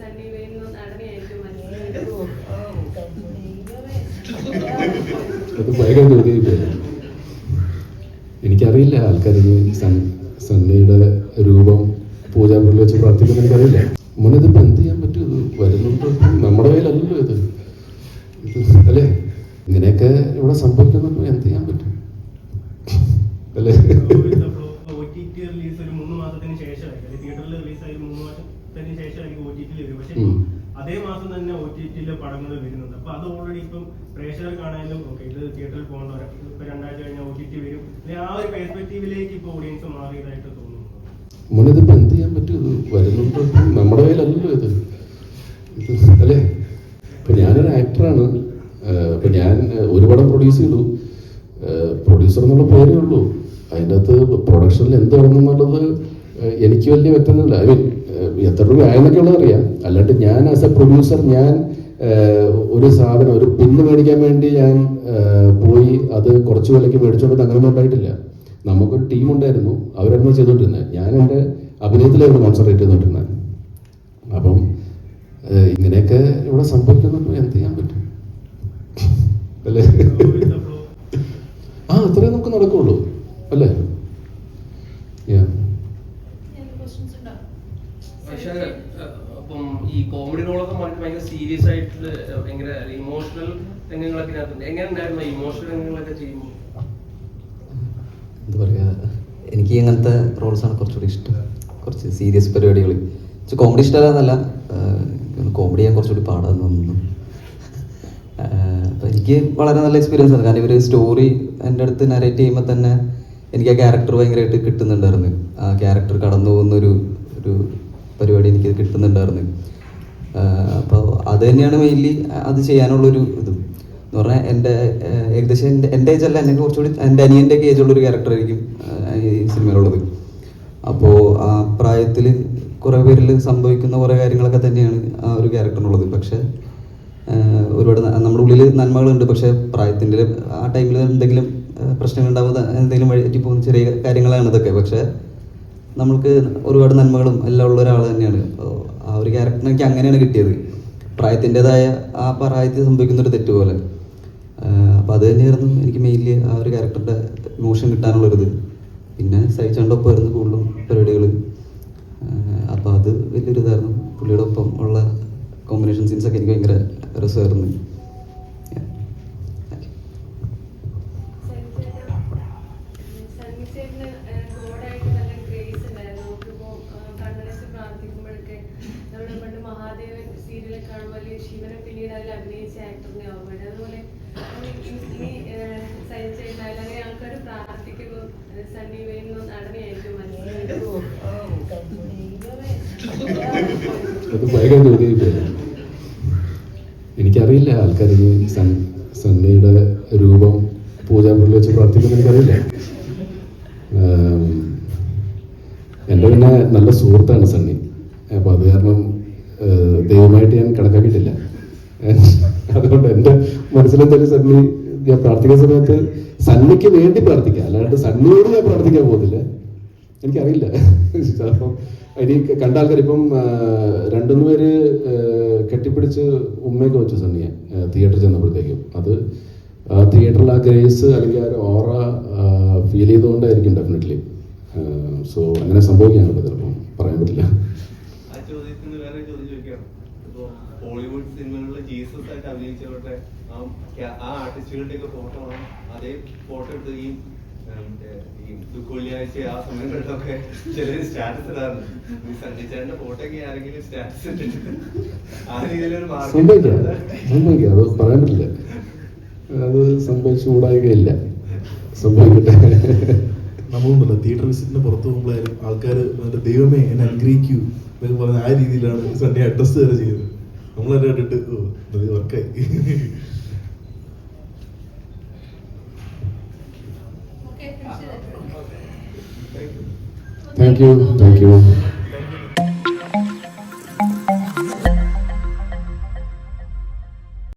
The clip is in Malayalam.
സണ്ണി വേണു നടനെയായിരിക്കും അത് ഭയങ്കര എനിക്കറിയില്ല ആൾക്കാർ സൺ സണ്ണിയുടെ രൂപം പൂജാപുരിൽ വെച്ച് പ്രാർത്ഥിക്കുന്ന എനിക്കറിയില്ല. മുന്നിത് ഇപ്പം എന്ത് ചെയ്യാൻ പറ്റും? ഇത് വരുന്നുണ്ട്. നമ്മുടെ കയ്യിലല്ലല്ലോ ഇത്. ഇത് അല്ലേ? ഇങ്ങനെയൊക്കെ ഇവിടെ സംഭവിക്കുന്നുണ്ടോ എന്ത് ചെയ്യാൻ പറ്റും? അല്ലേ? ഒ ശേഷം എനിക്ക് ഒ ടി ടി വരും. പക്ഷെ അതേ മാസം തന്നെ ഒ ടി ടിയിലെ പടങ്ങൾ വരുന്നുണ്ട്. അപ്പൊ അത് ഓൾറെഡി ഇപ്പം പ്രേക്ഷകർക്കാണെങ്കിലും ഓക്കെ ഇത് തിയേറ്ററിൽ പോകേണ്ട ഇപ്പൊ രണ്ടാഴ്ച കഴിഞ്ഞാൽ ഒ ടി ടി വരും. ആ ഒരു പെർസ്പെക്റ്റീവിലേക്ക് ഇപ്പൊ ഓഡിയൻസ് മാറിയതായിട്ട് തോന്നുന്നു. മോനെ ഇതിപ്പോ എന്ത് ചെയ്യാൻ പറ്റും? വരുന്നുണ്ട്. നമ്മുടെ കയ്യിലല്ലല്ലോ ഇത്. ഇത് അല്ലേ? ഇപ്പൊ ഞാനൊരു ആക്ടറാണ് ഇപ്പൊ ഞാൻ ഒരു പടം പ്രൊഡ്യൂസ് ചെയ്തു. പ്രൊഡ്യൂസർ എന്നുള്ള പേരേ ഉള്ളൂ. അതിന്റെ അകത്ത് പ്രൊഡക്ഷനിൽ എന്ത് ഏഹ്, എനിക്ക് വലിയ വ്യക്തമൊന്നുമില്ല ഐ മീൻ എത്ര രൂപ ആയെന്നൊക്കെ ഉള്ളത് അറിയാം. അല്ലാണ്ട് ഞാൻ ആസ് എ പ്രൊഡ്യൂസർ ഞാൻ ഒരു സാധനം ഒരു പിന്ന് മേടിക്കാൻ വേണ്ടി ഞാൻ പോയി അത് കുറച്ച് വിലയ്ക്ക് മേടിച്ചുകൊണ്ട് അങ്ങനെയൊന്നും ഉണ്ടായിട്ടില്ല. നമുക്കൊരു ടീം ഉണ്ടായിരുന്നു. അവരായിരുന്നു ചെയ്തോണ്ടിരുന്നത് ഞാൻ എന്റെ അഭിനയത്തിലായിരുന്നു കോൺസെൻട്രേറ്റ് ചെയ്തോണ്ടിരുന്നത് അപ്പം ഇങ്ങനെയൊക്കെ ഇവിടെ സംഭവിക്കുന്നുണ്ട്? എന്ത് ചെയ്യാൻ പറ്റും? അല്ലേ? ആ അത്രേ നമുക്ക് നടക്കുള്ളൂ. അല്ലേ? അപ്പം ഈ കോമഡി റോളൊക്കെ മാറ്റി ഭയങ്കര സീരിയസ് ആയിട്ടുള്ള ഭയങ്കര ഇമോഷണൽ രംഗങ്ങളൊക്കെ ഇതിനകത്തുണ്ട്. എങ്ങനെ ഉണ്ടായിരുന്നു ഇമോഷണൽ രംഗങ്ങളൊക്കെ ചെയ്യുമ്പോൾ എന്താ പറയുക എനിക്ക് ഇങ്ങനത്തെ റോൾസാണ് കുറച്ചുകൂടി ഇഷ്ടം. കുറച്ച് സീരിയസ് പരിപാടികൾ കോമഡി ഇഷ്ടമല്ല കോമഡി ചെയ്യാൻ കുറച്ചുകൂടി പാടാന്ന് തോന്നുന്നു. അപ്പം എനിക്ക് വളരെ നല്ല എക്സ്പീരിയൻസ് ആണ്. കാരണം ഇവർ സ്റ്റോറി എന്റെ അടുത്ത് നരേറ്റ് ചെയ്യുമ്പോൾ തന്നെ എനിക്ക് ആ ക്യാരക്ടർ ഭയങ്കരമായിട്ട് കിട്ടുന്നുണ്ടായിരുന്നു. ആ ക്യാരക്ടർ കടന്നു പോകുന്നൊരു കിട്ടുന്നുണ്ടായിരുന്നു. അപ്പോൾ അത് തന്നെയാണ് മെയിൻലി അത് ചെയ്യാനുള്ളൊരു ഇതും. എന്ന് പറഞ്ഞാൽ എന്റെ ഏകദേശം എന്റെ എന്റെ ഏജ് അല്ല എന്നെ കുറച്ചുകൂടി എന്റെ അനിയന്റെ ഒക്കെ ഏജുള്ളൊരു ക്യാരക്ടറായിരിക്കും ഈ സിനിമയിലുള്ളത്. അപ്പോൾ ആ പ്രായത്തിൽ കുറേ പേരിൽ സംഭവിക്കുന്ന കുറേ കാര്യങ്ങളൊക്കെ തന്നെയാണ് ആ ഒരു ക്യാരക്ടറിനുള്ളത് പക്ഷേ ഒരുപാട് നമ്മുടെ ഉള്ളിൽ നന്മകളുണ്ട്. പക്ഷേ പ്രായത്തിന്റെ ആ ടൈമിൽ എന്തെങ്കിലും പ്രശ്നങ്ങൾ ഉണ്ടാകുന്ന എന്തെങ്കിലും വഴി പോകുന്ന ചെറിയ കാര്യങ്ങളാണ് ഇതൊക്കെ. പക്ഷേ നമ്മൾക്ക് ഒരുപാട് നന്മകളും എല്ലാം ഉള്ള ഒരാൾ തന്നെയാണ്. അപ്പോൾ ആ ഒരു ക്യാരക്ടർ എനിക്ക് അങ്ങനെയാണ് കിട്ടിയത്. പ്രായത്തിന്റെതായ ആ പ്രായത്തിൽ സംഭവിക്കുന്ന ഒരു തെറ്റ് പോലെ അപ്പോൾ അത് തന്നെയായിരുന്നു എനിക്ക് മെയിൻലി ആ ഒരു ക്യാരക്ടറിന്റെ ഇമോഷൻ കിട്ടാനുള്ളൊരിത്. പിന്നെ സഹിച്ചോണ്ടൊപ്പമായിരുന്നു കൂടുതലും പരിപാടികൾ അപ്പോൾ അത് വലിയൊരു ഇതായിരുന്നു പുള്ളിയുടെ ഒപ്പം ഉള്ള കോമ്പിനേഷൻ സീൻസൊക്കെ എനിക്ക് ഭയങ്കര രസമായിരുന്നു. Thank സണ്ണി സീരിയലൊക്കെ കാണുമ്പോൾ അല്ലെങ്കിൽ ശിവനെ പിന്നീട് അതിൽ അഭിനയിച്ച ആക്ടറിനെ ഓർമ്മയുണ്ട് അതുപോലെ ഇനി സൈൻ ചെയ്യുന്നാലും അങ്ങനെ ആൾക്കാർ പ്രാർത്ഥിക്കുമ്പോൾ സണ്ണി വേണു നടനെയായിരിക്കും അത് ഭയങ്കര എനിക്കറിയില്ല ആൾക്കാർ സൺ സണ്ണിയുടെ രൂപം പൂജാപുരിൽ വെച്ച് പ്രാർത്ഥിക്കുന്ന എനിക്കറിയില്ല. എന്റെ പിന്നെ നല്ല സുഹൃത്താണ് സണ്ണി. അപ്പോൾ അത് കാരണം ദൈവമായിട്ട് ഞാൻ കണക്കാക്കിയിട്ടില്ല. അതുകൊണ്ട് എന്റെ മനസ്സിലെന്തായാലും സണ്ണി ഞാൻ പ്രാർത്ഥിക്കുന്ന സമയത്ത് സണ്ണിക്ക് വേണ്ടി പ്രാർത്ഥിക്കാം. അല്ലാണ്ട് സണ്ണിയോട് ഞാൻ പ്രാർത്ഥിക്കാൻ പോകുന്നില്ല. എനിക്കറിയില്ല. അപ്പം ഇനി കണ്ട ആൾക്കാർ ഇപ്പം രണ്ടുമൂന്ന് പേര് കെട്ടിപ്പിടിച്ച് ഉമ്മയൊക്കെ വെച്ചു സണ്ണിയെ തിയേറ്ററിൽ ചെന്നപ്പോഴത്തേക്കും. അത് തിയേറ്ററിൽ ആ ഗ്രേസ് അല്ലെങ്കിൽ ആ ഒരു ഓറ ഫീൽ ചെയ്തുകൊണ്ടായിരിക്കും ഡെഫിനറ്റ്ലി സോ അങ്ങനെ സംഭവിക്കാനുള്ളത് ചിലപ്പം. പറയാൻ പറ്റില്ല. ആ ചോദ്യത്തിന് വേറെ ചോദ്യം ചോദിക്കാം. ഇപ്പൊ ഹോളിവുഡ് സിനിമകളിൽ ജീസസ് ആയിട്ട് അഭിനയിച്ചവരുടെ ആ ആ ആർട്ടിസ്റ്റുകളുടെ ഒക്കെ ഫോട്ടോ ആണ് അതേ ഫോട്ടോ എടുത്ത് ഈ ഈ ദുഃഖവെള്ളിയാഴ്ച ആ സമയങ്ങളിലൊക്കെ ചിലർ സ്റ്റാറ്റസ് ഇടാറുണ്ട്. ഈ സണ്ണിച്ചേട്ടന്റെ ഫോട്ടോ ഒക്കെ ആരെങ്കിലും സ്റ്റാറ്റസ് ഇട്ടിട്ടുണ്ട് ആ രീതിയിലൊരു സംഭവിക്കാം. അത് പറയാൻ പറ്റില്ല. അത് സംഭവിക്കട്ടെ. നമ്മളുണ്ടല്ലോ തിയേറ്റർ വിസിറ്റിന് പുറത്ത് പോകുമ്പോഴായാലും ആൾക്കാർ ദൈവമേ എന്നെ അനുഗ്രഹിക്കൂ എന്നൊക്കെ പറഞ്ഞ ആ രീതിയിലാണ് സൺഡേ അഡ്രസ്സ് വരെ ചെയ്തത്. നമ്മളെല്ലാം കണ്ടിട്ട് വർക്കായി Thank you. Thank thank you thank you